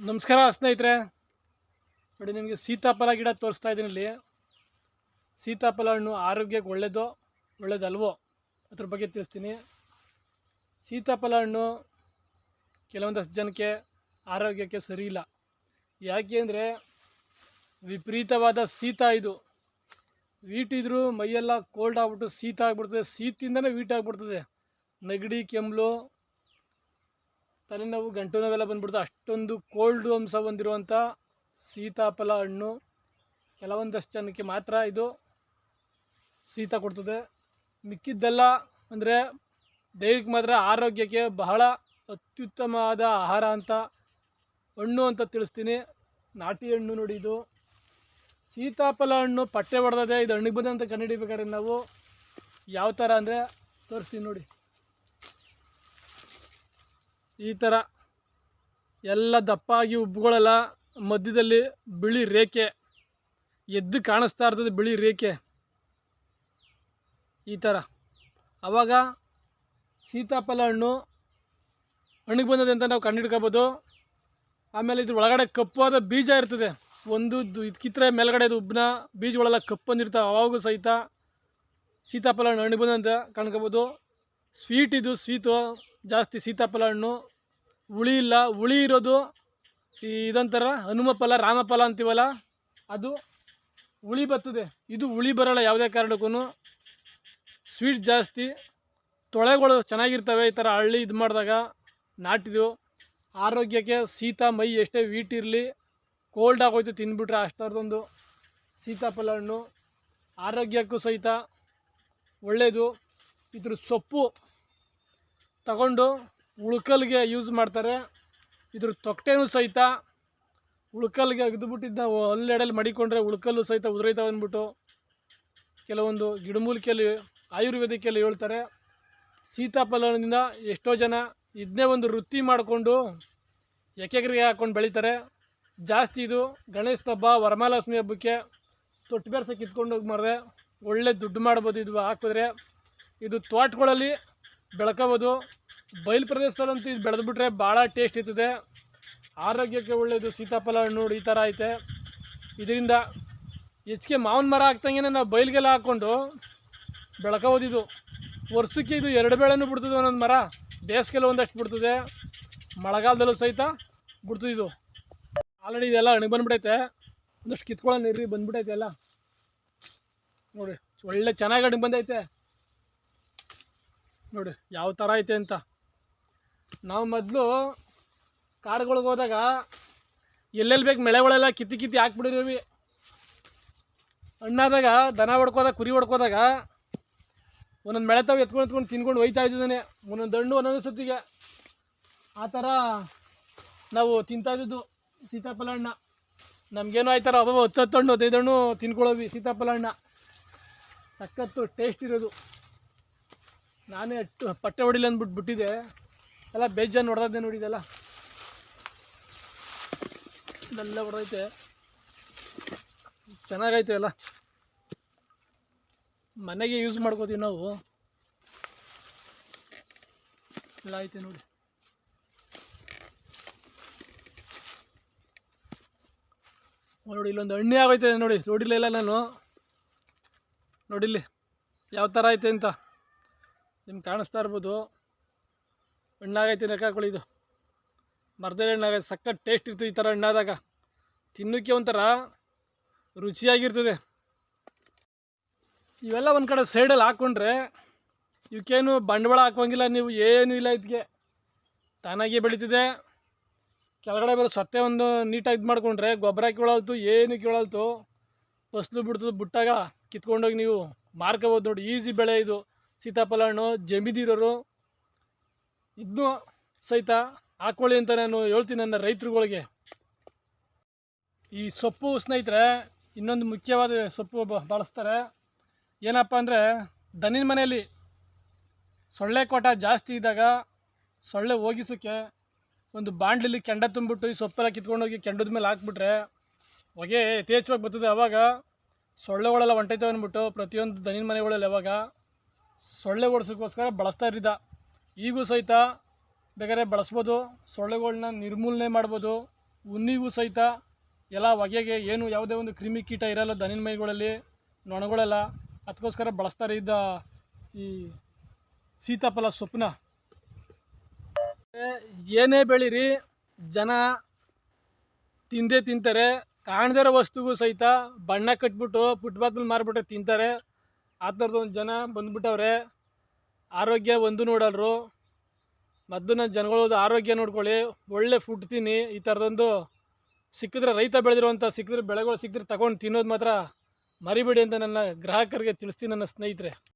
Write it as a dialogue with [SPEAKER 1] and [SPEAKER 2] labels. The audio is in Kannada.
[SPEAKER 1] ನಮಸ್ಕಾರ ಸ್ನೇಹಿತರೆ. ನೋಡಿ, ನಿಮಗೆ ಸೀತಾಫಲ ಗಿಡ ತೋರಿಸ್ತಾ ಇದ್ದೀನಿ ಇಲ್ಲಿ. ಸೀತಾಫಲ ಹಣ್ಣು ಆರೋಗ್ಯಕ್ಕೆ ಒಳ್ಳೆಯದು ಒಳ್ಳೇದಲ್ವೋ ಅದ್ರ ಬಗ್ಗೆ ತಿಳಿಸ್ತೀನಿ. ಸೀತಾಫಲ ಹಣ್ಣು ಕೆಲವೊಂದಷ್ಟು ಜನಕ್ಕೆ ಆರೋಗ್ಯಕ್ಕೆ ಸರಿ ಇಲ್ಲ. ಯಾಕೆ ವಿಪರೀತವಾದ ಶೀತ ಇದು. ವೀಟಿದ್ರೂ ಮೈಯೆಲ್ಲ ಕೋಲ್ಡ್ ಆಗ್ಬಿಟ್ಟು ಶೀತ ಆಗ್ಬಿಡ್ತದೆ. ಶೀತಿಂದನೇ ವೀಟ್ ಆಗ್ಬಿಡ್ತದೆ. ನೆಗಡಿ ಕೆಮ್ಮಲು ತಲೆನೋವು, ಗಂಟು ನೋವೆಲ್ಲ ಬಂದ್ಬಿಡ್ತು ಅಷ್ಟೊಂದು ಕೋಲ್ಡ್ ಅಂಶ ಹೊಂದಿರುವಂಥ ಸೀತಾಫಲ ಹಣ್ಣು. ಕೆಲವೊಂದಷ್ಟು ಜನಕ್ಕೆ ಮಾತ್ರ ಇದು ಶೀತ ಕೊಡ್ತದೆ. ಮಿಕ್ಕಿದ್ದೆಲ್ಲ ಅಂದರೆ ದೈಹಿಕ ಮಾತ್ರ ಆರೋಗ್ಯಕ್ಕೆ ಬಹಳ ಅತ್ಯುತ್ತಮವಾದ ಆಹಾರ ಅಂತ ಹಣ್ಣು ಅಂತ ತಿಳಿಸ್ತೀನಿ. ನಾಟಿ ಹಣ್ಣು ನೋಡಿ ಇದು. ಸೀತಾಫಲ ಹಣ್ಣು ಪಟ್ಟೆ ಹೊಡೆದದೆ ಇದು ಹಣ್ಣಿಗೆ ಬಂದಂತ ಕಂಡುಹಿಡಿಬೇಕಾದ್ರೆ ನಾವು ಯಾವ ಥರ ಅಂದರೆ ತೋರಿಸ್ತೀನಿ ನೋಡಿ. ಈ ಥರ ಎಲ್ಲ ದಪ್ಪಾಗಿ ಉಬ್ಬುಗಳೆಲ್ಲ. ಮಧ್ಯದಲ್ಲಿ ಬಿಳಿ ರೇಖೆ. ಎದ್ದು ಕಾಣಿಸ್ತಾ ಇರ್ತದೆ ಬಿಳಿ ರೇಖೆ. ಈ ಥರ ಆವಾಗ ಸೀತಾಫಲ ಹಣ್ಣು ಹಣ್ಣಿಗೆ ಬಂದದೆ ಅಂತ ನಾವು ಕಂಡುಹಿಡ್ಕೋಬೋದು. ಆಮೇಲೆ ಇದ್ರ ಒಳಗಡೆ ಕಪ್ಪಾದ ಬೀಜ ಇರ್ತದೆ. ಒಂದು ಇದು ಕಿತ್ತರೆ ಮೇಲ್ಗಡೆ ಉಬ್ಬನ ಬೀಜಗಳೆಲ್ಲ ಕಪ್ಪು ಬಂದಿರ್ತಾವೆ ಅವಾಗೂ ಸಹಿತ ಸೀತಾಫಲ ಹಣ್ಣು ಹಣ್ಣಿಗೆ ಬಂದಂತ ಕಾಣ್ಕೋಬೋದು ಸ್ವೀಟ್ ಇದು. ಸ್ವೀಟು ಜಾಸ್ತಿ ಸೀತಾಫಲ ಹಣ್ಣು. ಹುಳಿ ಇಲ್ಲ. ಹುಳಿ ಇರೋದು ಈ ಇದಂತಾರ ಹನುಮ ಫಲ ರಾಮಫಲ ಅಂತೀವಲ್ಲ, ಅದು ಹುಳಿ ಬರ್ತದೆ. ಇದು ಹುಳಿ ಬರೋಲ್ಲ ಯಾವುದೇ ಕಾರಣಕ್ಕೂ ಸ್ವೀಟ್ ಜಾಸ್ತಿ. ತೊಳೆಗಳು ಚೆನ್ನಾಗಿರ್ತವೆ, ಈ ಥರ ಹಳ್ಳಿ ಇದು ಮಾಡಿದಾಗ ನಾಟಿದು ಆರೋಗ್ಯಕ್ಕೆ ಶೀತ, ಮೈ ಎಷ್ಟೇ ವೀಟ್ ಇರಲಿ ಕೋಲ್ಡ್ ಆಗೋಯ್ತು ತಿಂದ್ಬಿಟ್ರೆ ಅಷ್ಟರದೊಂದು ಸೀತಾಫಲ ಹಣ್ಣು. ಆರೋಗ್ಯಕ್ಕೂ ಸಹಿತ ಒಳ್ಳೆಯದು ಇದ್ರ ಸೊಪ್ಪು ತಗೊಂಡು ಉಳ್ಕಲ್ಗೆ ಯೂಸ್ ಮಾಡ್ತಾರೆ. ಇದ್ರ ತೊಟ್ಟೆನೂ ಸಹಿತ ಉಳ್ಕಲ್ಗೆ ಅಗೆದುಬಿಟ್ಟಿದ್ದ ನಾವು ಹಲ್ಲೆಡೆಯಲ್ಲಿ ಮಡಿಕೊಂಡ್ರೆ ಉಳ್ಕಲ್ಲು ಸಹಿತ ಉದುರೈತಾವೆ ಅಂದ್ಬಿಟ್ಟು ಕೆಲವೊಂದು ಗಿಡಮೂಲಿಕೆಯಲ್ಲಿ ಆಯುರ್ವೇದಿಕೆಯಲ್ಲಿ ಹೇಳ್ತಾರೆ. ಸೀತಾಫಲದಿಂದ ಎಷ್ಟೋ ಜನ ಇದನ್ನೇ ಒಂದು ವೃತ್ತಿ ಮಾಡಿಕೊಂಡು ಎಕೆಗರಿಗೆ ಹಾಕ್ಕೊಂಡು ಬೆಳೀತಾರೆ. ಜಾಸ್ತಿ ಇದು ಗಣೇಶ ಹಬ್ಬ, ವರಮಹಾಲಕ್ಷ್ಮಿ ಹಬ್ಬಕ್ಕೆ ತೊಟ್ಟು ಬೆರ್ಸಕ್ಕೆ ಕಿತ್ಕೊಂಡು ಹೋಗಿ ಮಾಡಿದೆ ಒಳ್ಳೆ ದುಡ್ಡು ಮಾಡ್ಬೋದು ಇದು ಹಾಕಿದ್ರೆ. ಇದು ತೋಟಗಳಲ್ಲಿ ಬೆಳ್ಕೋಬೋದು. ಬಯಲು ಪ್ರದೇಶದಲ್ಲಂತೂ ಇದು ಬೆಳೆದ್ಬಿಟ್ರೆ ಭಾಳ ಟೇಸ್ಟ್ ಇರ್ತದೆ. ಆರೋಗ್ಯಕ್ಕೆ ಒಳ್ಳೆಯದು ಸೀತಾಫಲ ಹಣ್ಣು ನೋಡಿ ಈ ಥರ ಐತೆ. ಇದರಿಂದ ಹೆಚ್ಚಿಗೆ ಮಾವಿನ ಮರ ಹಾಕ್ದಂಗೆ ನಾವು ಬಯಲಿಗೆಲ್ಲ ಹಾಕ್ಕೊಂಡು ಬೆಳಕ ಇದು ವರ್ಷಕ್ಕೆ ಇದು ಎರಡು ಬೆಳೆನೂ ಬಿಡ್ತದೆ ಒಂದೊಂದು ಮರ. ಬೇಸಿಗೆಲ್ಲ ಒಂದಷ್ಟು ಬಿಡ್ತದೆ. ಮಳೆಗಾಲದಲ್ಲೂ ಸಹಿತ ಬಿಡ್ತದೆ ಆಲ್ರೆಡಿ ಇದೆಲ್ಲ ಹಣಿಗೆ ಬಂದ್ಬಿಟ್ಟೈತೆ ಒಂದಷ್ಟು ಕಿತ್ಕೊಳ್ಳೋ ನೀರು ಬಂದ್ಬಿಟ್ಟೈತೆ ಎಲ್ಲ. ನೋಡಿ, ಒಳ್ಳೆ ಚೆನ್ನಾಗಿ ಹಣಿಗೆ ಬಂದೈತೆ. ನೋಡಿ, ಯಾವ ಥರ ಐತೆ ಅಂತ. ನಾವು ಮೊದಲು ಕಾಡುಗಳಿಗೆ ಹೋದಾಗ ಎಲ್ಲೆಲ್ಲಿ ಬೇಕು ಮೆಳೆಗಳೆಲ್ಲ ಕಿತ್ತಿ ಕಿತ್ತಿ ಹಾಕ್ಬಿಡಿರೀವಿ ಹಣ್ಣಾದಾಗ ದನ ಹೊಡ್ಕೋದಾಗ ಕುರಿ ಹೊಡ್ಕೋದಾಗ ಒಂದೊಂದು ಮೆಳೆ ತಾವು ಎತ್ಕೊಂಡು ಎತ್ಕೊಂಡು ತಿನ್ಕೊಂಡು ಒಯ್ತಾ ಇದ್ದಿದ್ದಾನೆ. ಒಂದೊಂದು ಹಣ್ಣು ಒಂದೊಂದು ಸತ್ತಿಗೆ ಆ ಥರ ನಾವು ತಿಂತಾ ಇದ್ದಿದ್ದು ಸೀತಾಫಲ ಹಣ್ಣ. ನಮಗೇನೋ ಆಯ್ತಾರ ಅಬ್ಬ ಹತ್ತು ಹಣ್ಣು ಹದಿನೈದು ಹಣ್ಣು ತಿನ್ಕೊಳ್ಳೋವಿ ಸೀತಾಫಲ ಹಣ್ಣ. ಸಖತ್ತು ಟೇಸ್ಟ್ ಇರೋದು. ನಾನೇ ಅಟ್ಟು ಪಟ್ಟೆ ಹೊಡಿಲ್ಲ ಅಂದ್ಬಿಟ್ಟು ಬಿಟ್ಟಿದ್ದೆ. ಎಲ್ಲ ಬೇಜಾನ್ ಹೊಡೆದೇ ನೋಡಿದೆಲ್ಲ ಇದೆಲ್ಲ. ಹೊಡೆದೈತೆ. ಚೆನ್ನಾಗೈತೆ ಎಲ್ಲ. ಮನೆಗೆ ಯೂಸ್ ಮಾಡ್ಕೋತೀವಿ ನಾವು. ಎಲ್ಲ ಐತೆ ನೋಡಿ. ನೋಡಿ, ಇಲ್ಲೊಂದು ಹಣ್ಣೆ ಆಗೈತೆ ನೋಡಿ, ನೋಡಿಲ್ಲ ಇಲ್ಲ ನಾನು. ನೋಡಿಲ್ಲಿ, ಯಾವ ಥರ ಐತೆ ಅಂತ ನಿಮ್ಗೆ ಕಾಣಿಸ್ತಾ ಇರ್ಬೋದು. ಹಣ್ಣಾಗೈತೆ ನೆಕ್ಕಾಕೊಳ್ಳಿ ಇದು. ಮರದಲ್ಲಿ ಹಣ್ಣಾಗೈತೆ ಸಖತ್ ಟೇಸ್ಟ್ ಇರ್ತದೆ ಈ ಥರ ಹಣ್ಣಾದಾಗ. ತಿನ್ನೋಕ್ಕೆ ಒಂಥರ ರುಚಿಯಾಗಿರ್ತದೆ. ಇವೆಲ್ಲ ಒಂದು ಕಡೆ ಸೈಡಲ್ಲಿ ಹಾಕ್ಕೊಂಡ್ರೆ ಇವಕ್ಕೇನು ಬಂಡವಾಳ ಹಾಕೋಂಗಿಲ್ಲ ನೀವು, ಏನೂ ಇಲ್ಲ ಇದಕ್ಕೆ ತಾನಾಗಿಯೇ ಬೆಳೀತಿದೆ. ಕೆಳಗಡೆ ಬರೋ ಸೊತ್ತೆ ಒಂದು ನೀಟಾಗಿ ಇದು ಮಾಡಿಕೊಂಡ್ರೆ ಗೊಬ್ಬರ ಕೀಳಲ್ತು ಏನು ಕೀಳಲ್ತು ಫಸ್ಲು ಬಿಡ್ತದೆ ಬಿಟ್ಟಾಗ ಕಿತ್ಕೊಂಡೋಗಿ ನೀವು ಮಾರ್ಕೋಬೋದು ನೋಡಿ. ಈಸಿ ಬೆಳೆ ಇದು. ಸೀತಾಫಲ ಹಣ್ಣು ಜಮೀದಿರೋರು ಇದನ್ನು ಸಹಿತ ಹಾಕ್ಕೊಳ್ಳಿ ಅಂತ ನಾನು ಹೇಳ್ತೀನಿ ನನ್ನ ರೈತರುಗಳಿಗೆ. ಈ ಸೊಪ್ಪು ಸ್ನೇಹಿತರೆ, ಇನ್ನೊಂದು ಮುಖ್ಯವಾದ ಸೊಪ್ಪು ಬಳಸ್ತಾರೆ. ಏನಪ್ಪ ಅಂದರೆ ದನಿನ ಮನೆಯಲ್ಲಿ ಸೊಳ್ಳೆ ಕೋಟ ಜಾಸ್ತಿ ಇದ್ದಾಗ ಸೊಳ್ಳೆ ಹೋಗಿಸೋಕ್ಕೆ ಒಂದು ಬಾಂಡ್ಲಿಲಿ ಕೆಂಡ ತುಂಬಿಬಿಟ್ಟು ಈ ಸೊಪ್ಪೆಲ್ಲ ಕಿತ್ಕೊಂಡೋಗಿ ಕೆಂಡದ ಮೇಲೆ ಹಾಕ್ಬಿಟ್ರೆ ಹೊಗೆ ಯಥೇಚ್ಛವಾಗಿ ಬರ್ತದೆ. ಅವಾಗ ಸೊಳ್ಳೆಗಳೆಲ್ಲ ಹೊಂಟೈತೆ ಅಂದ್ಬಿಟ್ಟು ಪ್ರತಿಯೊಂದು ದನಿನ ಮನೆಗಳಲ್ಲಿ ಅವಾಗ ಸೊಳ್ಳೆ ಓಡಿಸೋಕ್ಕೋಸ್ಕರ ಬಳಸ್ತಾ ಇದ್ದ ಈಗೂ ಸಹಿತ ಬೇಕಾದ್ರೆ ಬಳಸ್ಬೋದು ಸೊಳ್ಳೆಗಳನ್ನ ನಿರ್ಮೂಲನೆ ಮಾಡ್ಬೋದು ಉನ್ನಿಗೂ ಸಹಿತ ಎಲ್ಲ ಹೊಗೆಗೆ ಏನು ಯಾವುದೇ ಒಂದು ಕ್ರಿಮಿ ಕೀಟ ಇರಲ್ಲ ದನಿನ ಮೈಗಳಲ್ಲಿ, ನೊಣಗಳೆಲ್ಲ. ಅದಕ್ಕೋಸ್ಕರ ಬಳಸ್ತಾರೆ ಇದ್ದ ಈ ಸೀತಾಫಲ ಸೊಪ್ಪನ್ನ. ಏನೇ ಬೆಳೀರಿ, ಜನ ತಿಂದೇ ತಿಂತಾರೆ, ಕಾಣದೇ ವಸ್ತುಗೂ ಸಹಿತ ಬಣ್ಣ ಕಟ್ಬಿಟ್ಟು ಫುಟ್ಪಾತ್ ಮಾರ್ಬಿಟ್ಟು ತಿಂತಾರೆ. ಆ ಥರದ್ದು ಒಂದು ಜನ ಬಂದ್ಬಿಟ್ಟವ್ರೆ. ಆರೋಗ್ಯ ಒಂದು ನೋಡಲ್ರು. ಮೊದಲು ಜನಗಳು ಆರೋಗ್ಯ ನೋಡ್ಕೊಳ್ಳಿ. ಒಳ್ಳೆ ಫುಡ್ ತಿನ್ನಿ. ಈ ಥರದೊಂದು ಸಿಕ್ಕಿದ್ರೆ ರೈತ ಬೆಳೆದಿರುವಂಥ ಸಿಕ್ಕಿದ್ರೆ ಬೆಳೆಗಳು ಸಿಕ್ಕಿದ್ರೆ ತಗೊಂಡು ತಿನ್ನೋದು ಮಾತ್ರ ಮರಿಬೇಡಿ ಅಂತ ನನ್ನ ಗ್ರಾಹಕರಿಗೆ ತಿಳಿಸ್ತೀನಿ ನನ್ನ ಸ್ನೇಹಿತರೆ.